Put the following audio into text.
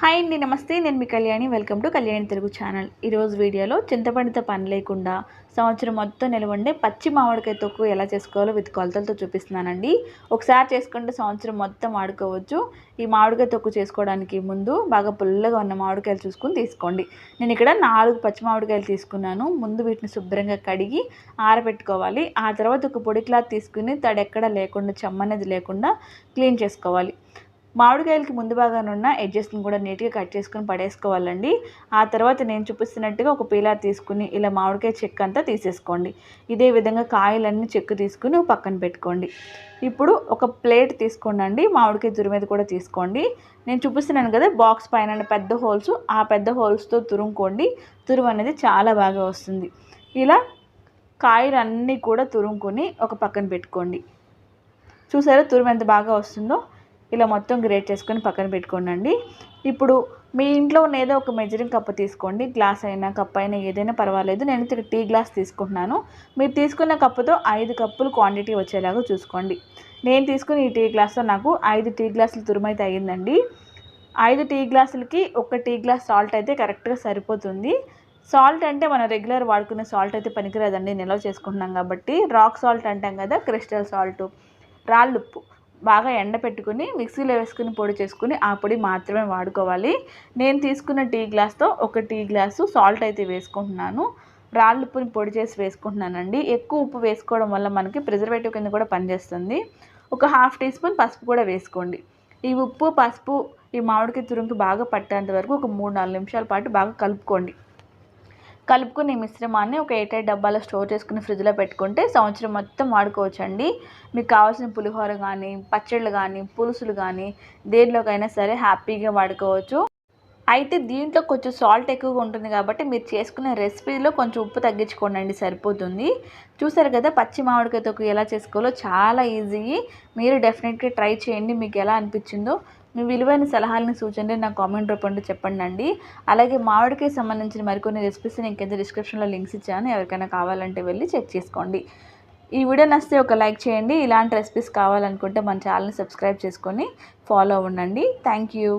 Hi అండి నమస్తే. నేను మీ Kalyani. Welcome to Kalyani Telugu channel. ఈరోజు వీడియోలో చింతపండుతో పని లేకుండా సంవత్సరం మొత్తం నిలవండే పచ్చి మామిడికాయ తొక్కు ఎలా చేసుకోవాలో విత్ కొలతలతో చూపిస్తున్నానండి. ఒకసారి చేసుకుంటే సంవత్సరం మొత్తం వాడుకోవచ్చు ఈ మామిడికాయ తొక్కు చేసుకోవడానికి ముందు బాగా పుల్లగా ఉన్న మామిడికాయలు చూసుకుని తీసుకోండి. నేను ఇక్కడ నాలుగు పచ్చి మామిడికాయలు తీసుకున్నాను. ముందు వీటిని శుభ్రంగా కడిగి ఆరబెట్టుకోవాలి. ఆ తర్వాత ఒక పొడి క్లాత్ తీసుకుని తడెక్కడ లేకుండా చెమ్మనేది లేకుండా క్లీన్ చేసుకోవాలి. మామిడికాయలకి ముందు భాగాన ఉన్న ఎడ్జెస్ని కూడా నీట్గా కట్ చేసుకుని పడేసుకోవాలండి. ఆ తర్వాత నేను చూపిస్తున్నట్టుగా ఒక పీలార్ తీసుకుని ఇలా మామిడికాయ చెక్క అంతా తీసేసుకోండి. ఇదే విధంగా కాయలన్నీ చెక్కు తీసుకుని పక్కన పెట్టుకోండి. ఇప్పుడు ఒక ప్లేట్ తీసుకోండి మామిడికాయ తురిమేది కూడా తీసుకోండి. నేను చూపిస్తున్నాను కదా బాక్స్ పైన పెద్ద హోల్స్ ఆ పెద్ద హోల్స్తో తురుముకోండి. తురుము అనేది చాలా బాగా వస్తుంది. ఇలా కాయలు అన్నీ కూడా తురుముకొని ఒక పక్కన పెట్టుకోండి. చూసారా తురుము ఎంత బాగా వస్తుందో? ఇలా మొత్తం గ్రేట్ చేసుకొని పక్కన పెట్టుకోండి ఇప్పుడు మీ ఇంట్లో ఉన్న ఏదో ఒక మెజరింగ్ కప్పు తీసుకోండి. గ్లాస్ అయినా కప్ అయినా ఏదైనా పర్వాలేదు. నేను ఇక్కడ టీ గ్లాస్ తీసుకుంటున్నాను. మీరు తీసుకున్న కప్పుతో ఐదు కప్పులు క్వాంటిటీ వచ్చేలాగా చూసుకోండి. నేను తీసుకుని ఈ టీ గ్లాస్తో నాకు ఐదు టీ గ్లాసులు తురుమైతే అయ్యిందండి. ఐదు టీ గ్లాసులకి ఒక టీ గ్లాస్ సాల్ట్ అయితే కరెక్ట్గా సరిపోతుంది. సాల్ట్ అంటే మనం రెగ్యులర్ వాడుకునే సాల్ట్ అయితే పనికిరాదండి. నిల్వ చేసుకుంటున్నాం కాబట్టి రాక్ సాల్ట్ అంటాం కదా క్రిస్టల్ సాల్ట్ రాళ్ళుప్పు. బాగా ఎండ పెట్టుకుని మిక్సీలో వేసుకుని పొడి చేసుకుని ఆ పొడి మాత్రమే వాడుకోవాలి. నేను తీసుకున్న టీ గ్లాస్తో ఒక టీ గ్లాసు సాల్ట్ అయితే వేసుకుంటున్నాను. రాళ్ళు ఉప్పుని పొడి చేసి వేసుకుంటున్నానండి. ఎక్కువ ఉప్పు వేసుకోవడం వల్ల మనకి ప్రిజర్వేటివ్ కింద కూడా పనిచేస్తుంది. ఒక హాఫ్ టీ స్పూన్ పసుపు కూడా వేసుకోండి. ఈ ఉప్పు పసుపు ఈ మామిడికి తురుముకి బాగా పట్టేంత వరకు ఒక మూడు నాలుగు నిమిషాల పాటు బాగా కలుపుకోండి. కలుపుకుని మిశ్రమాన్ని ఒక ఎయిట్ డబ్బాలో స్టోర్ చేసుకుని ఫ్రిడ్జ్లో పెట్టుకుంటే సంవత్సరం మొత్తం వాడుకోవచ్చండి. మీకు కావాల్సిన పులిహోర కానీ పచ్చళ్ళు కానీ పులుసులు కానీ దేనిలోకైనా సరే హ్యాపీగా వాడుకోవచ్చు. అయితే దీంట్లో కొంచెం సాల్ట్ ఎక్కువగా ఉంటుంది కాబట్టి మీరు చేసుకునే రెసిపీలో కొంచెం ఉప్పు తగ్గించుకోండి సరిపోతుంది. చూసారు కదా పచ్చి మామిడికాయతో ఎలా చేసుకోవాలో చాలా ఈజీ. మీరు డెఫినెట్గా ట్రై చేయండి మీకు ఎలా అనిపించిందో. మీ విలువైన సలహాలను సూచనలు నా కామెంట్ రూపంలో చెప్పండి అండి అలాగే మామిడికి సంబంధించిన మరికొన్ని రెసిపీస్ నేను కింద డిస్క్రిప్షన్లో లింక్స్ ఇచ్చాను ఎవరికైనా కావాలంటే వెళ్ళి చెక్ చేసుకోండి. ఈ వీడియో నచ్చితే ఒక లైక్ చేయండి. ఇలాంటి రెసిపీస్ కావాలనుకుంటే మన ఛానల్ని సబ్స్క్రైబ్ చేసుకొని ఫాలో అవ్వండి థ్యాంక్ యూ